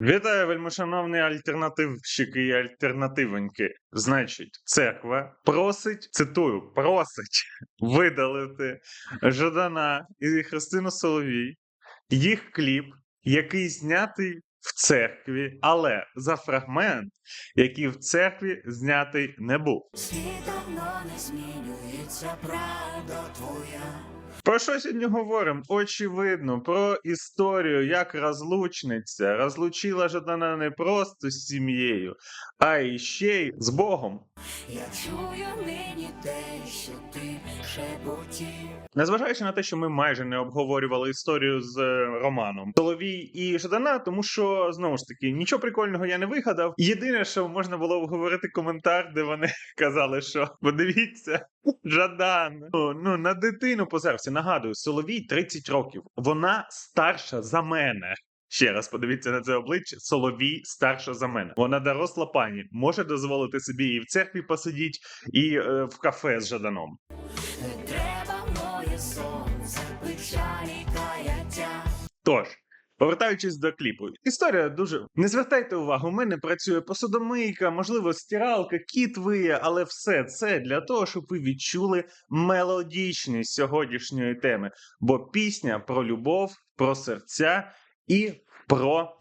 Вітаю, вельмишановні альтернативщики і альтернативоньки. Значить, церква просить, цитую, просить видалити Жадана і Христину Соловій, їх кліп, який знятий в церкві, але за фрагмент, який в церкві знятий не був. Світ давно не змінюється, правда твоя. Про що сьогодні говоримо? Очевидно, про історію, як розлучниця розлучила Жадана не просто з сім'єю, а й ще й з Богом. Я чую нині те, що ти шепотів. Незважаючи на те, що ми майже не обговорювали історію з е, Романом Соловій і Жадана, тому що знову ж таки нічого прикольного я не вигадав. Єдине, що можна було обговорити коментар, де вони казали, що подивіться, Жадан, ну, ну на дитину позерся. Нагадую, Соловій 30 років. Вона старша за мене. Ще раз подивіться на це обличчя. Соловій старша за мене. Вона доросла пані, може дозволити собі і в церкві посидіть, і е, в кафе з Жаданом. Не треба моє сонце, печалі каяття. Тож, повертаючись до кліпу, історія дуже не звертайте увагу. У мене працює посудомийка, можливо, стиралка, кіт виє, але все це для того, щоб ви відчули мелодічність сьогоднішньої теми. Бо пісня про любов, про серця і про.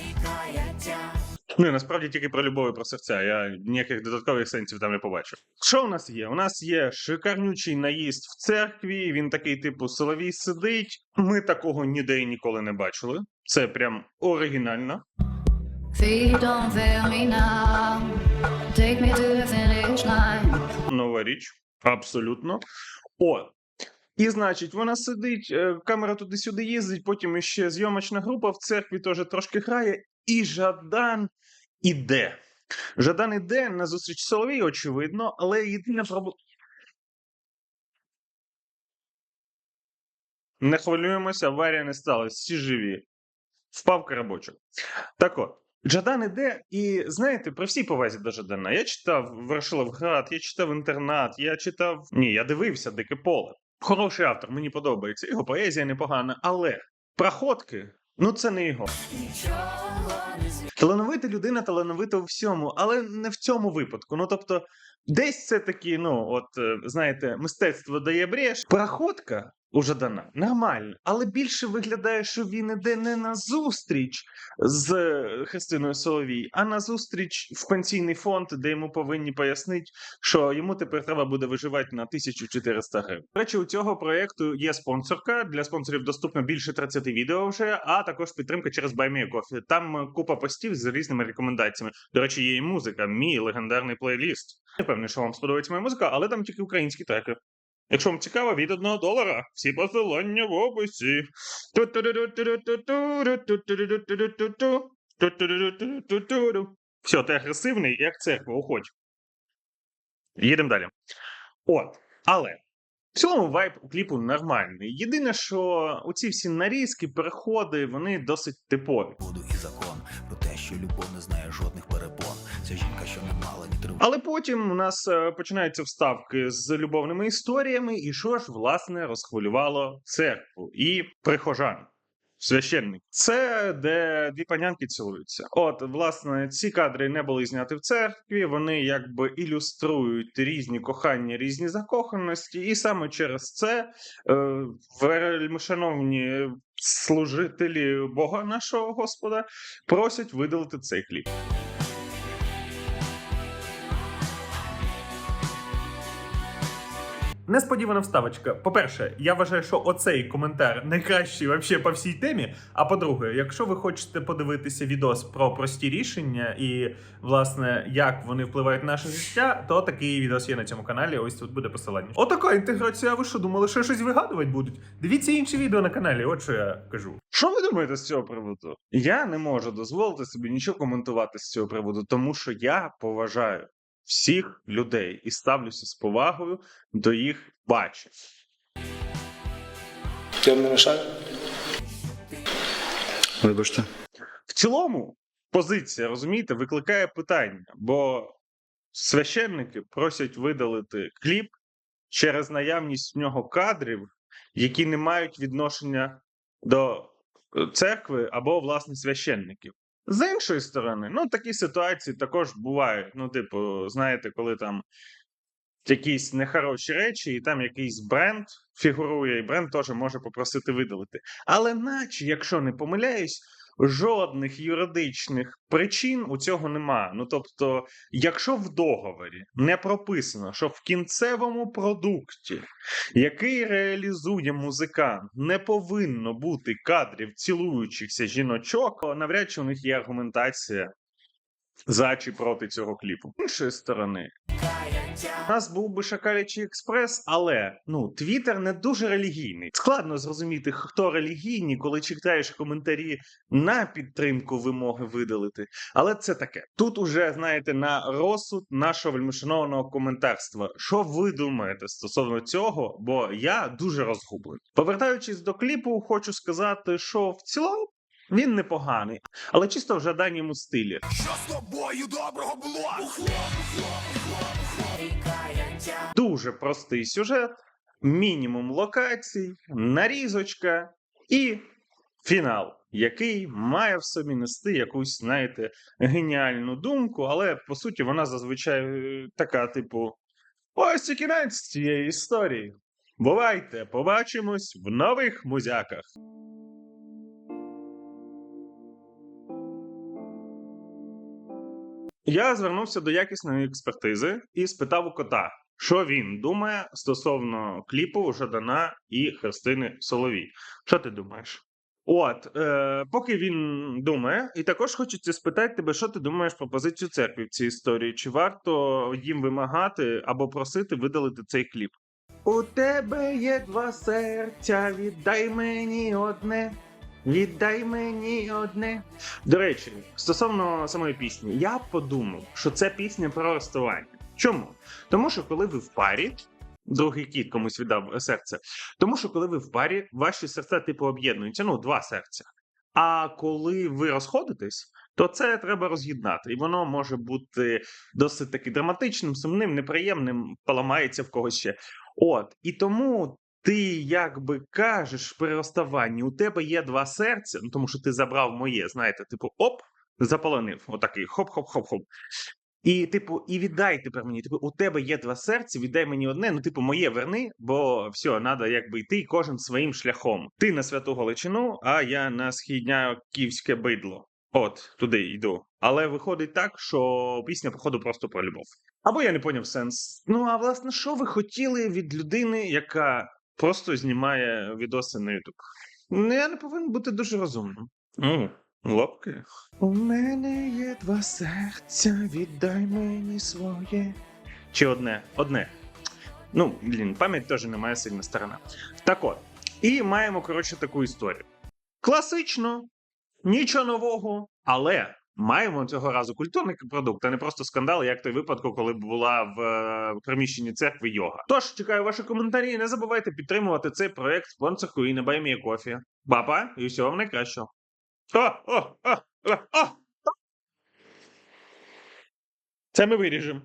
Ну і насправді тільки про любов і про серця. Я ніяких додаткових сенсів там не побачив. Що у нас є? У нас є шикарнючий наїзд в церкві. Він такий, типу, соловій сидить. Ми такого ніде і ніколи не бачили. Це прям оригінально. Нова річ. Абсолютно. О. І значить, вона сидить, е, камера туди-сюди їздить, потім іще зйомочна група в церкві теж трошки грає, і Жадан іде. Жадан іде на зустріч Соловій, очевидно, але єдина проблема. Не хвилюємося, аварія не сталася, всі живі. Впав карабочок. Так от, Джадан іде, і знаєте, при всій повазі до Жадана, я читав Ворошиловград, я читав інтернат, я читав. Ні, я дивився Дике поле. Хороший автор, мені подобається. Його поезія непогана, але проходки, ну це не його. Талановита людина талановита у всьому, але не в цьому випадку. Ну тобто, десь це такі, ну от е, знаєте, мистецтво дає бреш. Проходка у Жадана нормальна, але більше виглядає, що він іде не на зустріч з е, Христиною Соловій, а на зустріч в пенсійний фонд, де йому повинні пояснити, що йому тепер треба буде виживати на 1400 гривень. До речі, у цього проєкту є спонсорка. Для спонсорів доступно більше 30 відео вже, а також підтримка через BuyMeACoffee. Там е, купа постів з різними рекомендаціями. До речі, є і музика, мій легендарний плейліст. Не певний, що вам сподобається моя музика, але там тільки українські треки. Якщо вам цікаво, від одного долара. Всі посилання в описі. Все, ти агресивний, як церква, уходь. Їдемо далі. От, але в цілому вайб у кліпу нормальний. Єдине, що оці всі нарізки, переходи, вони досить типові. Буду і закон про те, що любов не знає жодних перепон. Ця жінка, що не мала ні тривоги. Але потім у нас е, починаються вставки з любовними історіями, і що ж власне розхвилювало церкву і прихожан. Священник. Це де дві панянки цілуються. От, власне, ці кадри не були зняті в церкві. Вони якби ілюструють різні кохання, різні закоханості, і саме через це е, вельмишановні служителі Бога нашого Господа просять видалити цей кліп. Несподівана вставочка. По-перше, я вважаю, що оцей коментар найкращий вообще по всій темі. А по-друге, якщо ви хочете подивитися відос про прості рішення і, власне, як вони впливають на наше життя, то такий відос є на цьому каналі. Ось тут буде посилання. Отака інтеграція. Ви що думали, що щось вигадувати будуть? Дивіться інші відео на каналі. От що я кажу. Що ви думаєте з цього приводу? Я не можу дозволити собі нічого коментувати з цього приводу, тому що я поважаю всіх людей і ставлюся з повагою до їх бачень. Я не? Вибачте. В цілому позиція, розумієте, викликає питання, бо священники просять видалити кліп через наявність в нього кадрів, які не мають відношення до церкви або власне священників. З іншої сторони, ну такі ситуації також бувають. Ну, типу, знаєте, коли там якісь нехороші речі, і там якийсь бренд фігурує, і бренд теж може попросити видалити. Але наче, якщо не помиляюсь, жодних юридичних причин у цього нема. Ну тобто, якщо в договорі не прописано, що в кінцевому продукті, який реалізує музикант, не повинно бути кадрів цілуючихся жіночок, то навряд чи у них є аргументація за чи проти цього кліпу. З іншої сторони, у нас був би Шакалячий експрес, але ну Твіттер не дуже релігійний. Складно зрозуміти, хто релігійний, коли читаєш коментарі на підтримку вимоги видалити. Але це таке. Тут уже знаєте на розсуд нашого вельмишанованого коментарства. Що ви думаєте стосовно цього? Бо я дуже розгублений. Повертаючись до кліпу, хочу сказати, що в цілому. Він непоганий, але чисто в жаданньому стилі. Що з тобою доброго було? Дуже простий сюжет, мінімум локацій, нарізочка і фінал, який має в собі нести якусь, знаєте, геніальну думку, але по суті вона зазвичай е, така, типу: ось і кінець цієї історії. Бувайте, побачимось в нових музяках. Я звернувся до якісної експертизи і спитав у кота, що він думає стосовно кліпу Жадана і Христини Соловій. Що ти думаєш? От, е, поки він думає, і також хочеться спитати тебе, що ти думаєш про позицію церкви в цій історії? Чи варто їм вимагати або просити видалити цей кліп? У тебе є два серця, віддай мені одне. Віддай мені одне. До речі, стосовно самої пісні, я подумав, що це пісня про розставання. Чому? Тому що коли ви в парі, другий кіт комусь віддав серце. Тому що коли ви в парі, ваші серця типу об'єднуються, ну, два серця. А коли ви розходитесь, то це треба роз'єднати. І воно може бути досить таки драматичним, сумним, неприємним, поламається в когось ще. От, і тому ти якби кажеш при розставанні, у тебе є два серця, ну тому що ти забрав моє, знаєте, типу, оп, заполонив, отакий хоп-хоп-хоп-хоп. І, типу, і віддай тепер мені. Типу, у тебе є два серця, віддай мені одне. Ну, типу, моє верни, бо все, треба якби йти кожен своїм шляхом. Ти на святу Галичину, а я на східняківське бидло. От, туди йду. Але виходить так, що пісня, походу, просто про любов. Або я не поняв сенс. Ну, а власне, що ви хотіли від людини, яка просто знімає відоси на Ютуб? Ну, я не повинен бути дуже розумним. Mm. Лапки. У мене є два серця, віддай мені своє. Чи одне? Одне. Ну, блін, пам'ять теж не має сильна сторона. Так от. І маємо, коротше, таку історію. Класично, нічого нового, але маємо цього разу культурний продукт, а не просто скандал, як той випадку, коли була в е, приміщенні церкви йога. Тож чекаю ваші коментарі. Не забувайте підтримувати цей проект спонсоркою на Баймія Кофі. Бапа, і всього вам найкращого. О, о, о, о, о. Це ми виріжемо.